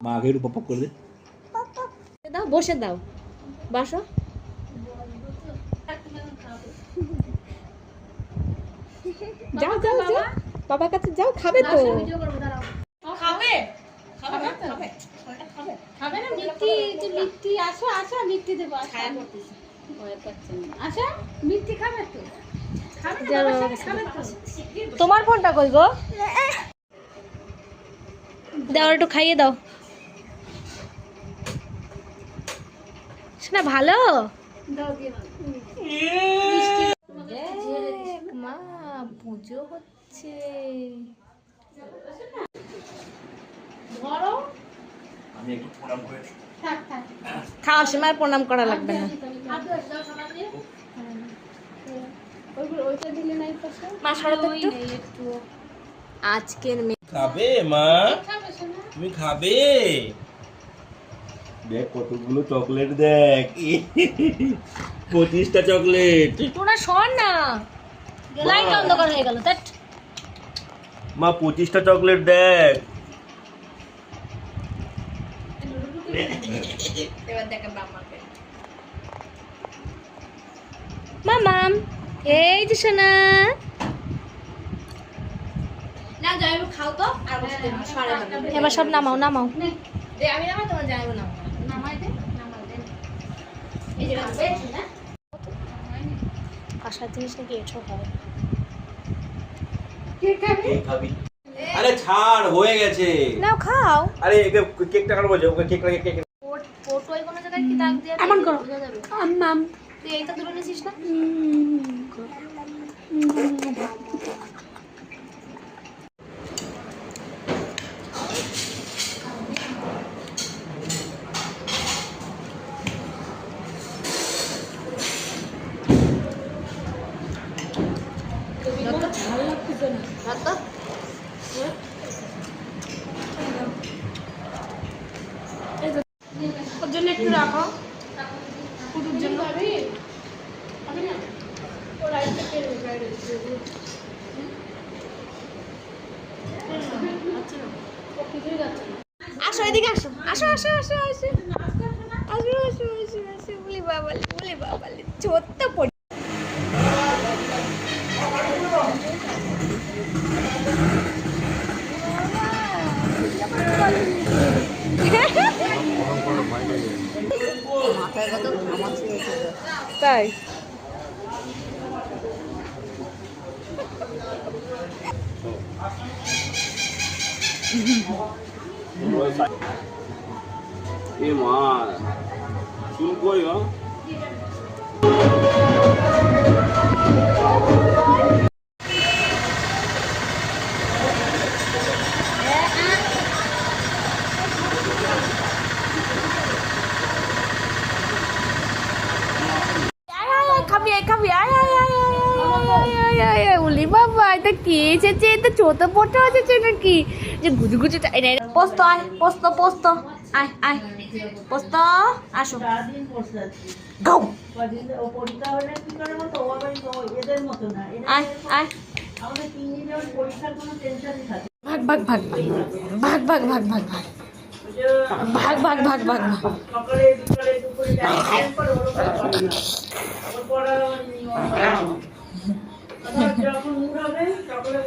মা আগে করে দে। দাও বসে দাও। বাসো। যাও যাও যাও। বাবার কাছে যাও খাবে তো। খাবে। খাবে খাবে খাবে। না মিষ্টি যে মিষ্টি। আসো আসো মিষ্টি দেবো খায়া করতেছে ভয় পাচ্ছে না। আসো মিষ্টি খাবে তো। খাবে না বাবার সাথে খাবে তো। তোমার ফোনটা কই গো? দাও একটু খাইয়ে দাও। না ভালো? পুজো হচ্ছে খাওয়ার সময় প্রণাম করা লাগবে না। মা আজকের খাবে মা? তুমি খাবে? দেখ কতগুলো চকলেট দেখ। পঁচিশটা চকলেট টোনা শোন না। লাইট অন্ধকার হয়ে গেল দেখ মা পঁচিশটা চকলেট দেখ। মামাম এই যে সোনা। খাও তো। হ্যাঁ, এবার সব নামাও নামাও। আমি নামা তোমার যাইব নামাও। আসার জিনিস নাকি এসব হয়? আরে ছাড় হয়ে গেছে। নাও খাও। আরে কেকটা কাটবো যে ওকে কেকটা কেক ফটোয় কোনো জায়গায় কি দাগ দিয়ে এমন করো। আম্মাম তুই এইটা তুলে নিছিস না ওর জন্য একটু রাখো পুরুর জন্য আমি আমি না ও রাইট থেকে রাইট আচ্ছা না ও কিছুই যাচ্ছে না আসো এদিকে আসো। আসো আসো আসো আসো। আসো আসো আসো আসো। বলি বাবালি বলি বাবালি। ছোট্ট পড়ি তাই? এ মা চুল কই গো Come here, come here, ay, ay, ay, ay. উলি বাবা এটা কি এসেছে এটা ছোট পোটো এসেছে নাকি যে গুজু গুজু পোস্ত আয় পোস্ত পোস্ত আয় আয় পোস্ত আসো আয় আয় ভাগ ভাগ ভাগ ভাগ ভাগ ভাগ ভাগ ভাগ ভাগ ভাগ ভাগ ভাগ ভাগ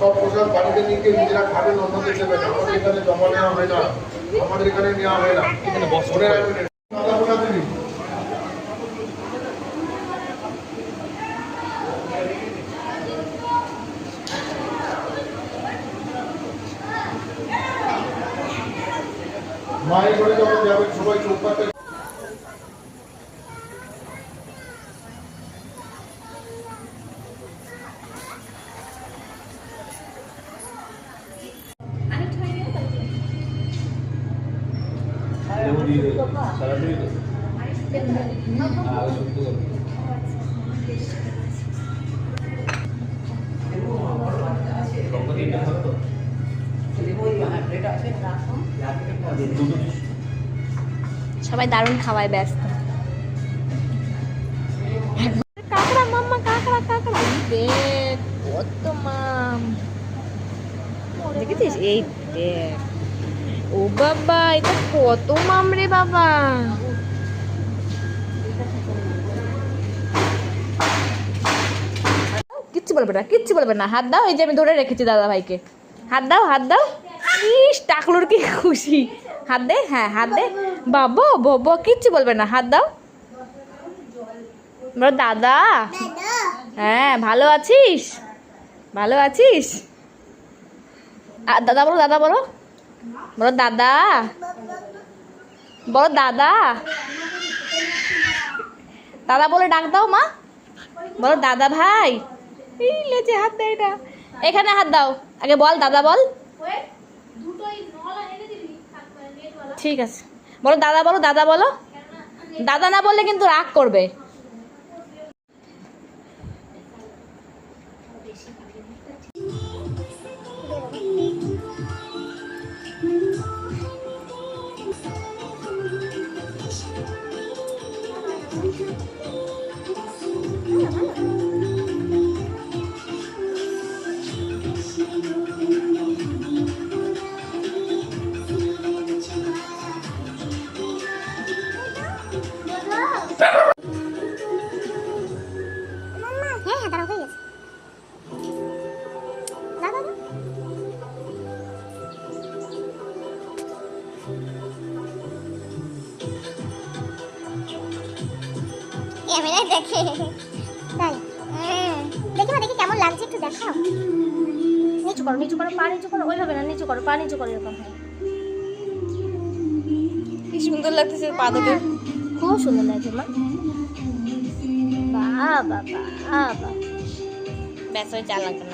সব প্রসাদ বাড়িতে নিয়ে গিয়ে নিজেরা খাবেন অন্যদের দেবেন আমাদের এখানে জমা নেওয়া হয় না। আমাদের এখানে নেওয়া হয় না। মনে রাখবেন দিবি মায়ের ঘরে যখন যাবেন সবাই চৌপাতে সবাই দারুণ খাওয়ায় ব্যস্ত। কাঁকড়া মাম্মা কাঁকড়া কাঁকড়া। দেখ কত মাম। দেখেছিস? এই দেখ। ও বাবা, এটা কত মাম রে বাবা? কিচ্ছু বলবে না, কিচ্ছু বলবে না। হাত দাও, এই যে আমি ধরে রেখেছি দাদা ভাইকে। হাত দাও হাত দাও। ইস, টাকলুর কি খুশি। হাত দে হ্যাঁ হাত দে। বাবা বাবা, কিচ্ছু বলবে না। হাত দাও। বলো, দাদা। হ্যাঁ ভালো আছিস? ভালো আছিস? আর দাদা বলো দাদা বলো। বলো দাদা। বলো দাদা। দাদা বলে ডাক দাও মা। বলো দাদা ভাই। হাত দেয় না এখানে হাত দাও। আগে বল, দাদা বল। ঠিক আছে। বলো দাদা বলো দাদা বলো। দাদা না বললে কিন্তু রাগ করবে। ক্যামেরায় দেখে তাই। দেখি না দেখি কেমন লাগছে একটু দেখাও। নিচু করো নিচু করো পা নিচু করো ওইভাবে না নিচু করো পা নিচু করো এরকম কি সুন্দর লাগতেছে পা দুটো খুব সুন্দর লাগছে মা। বাবা বাবা ব্যাস ওই লাগবে না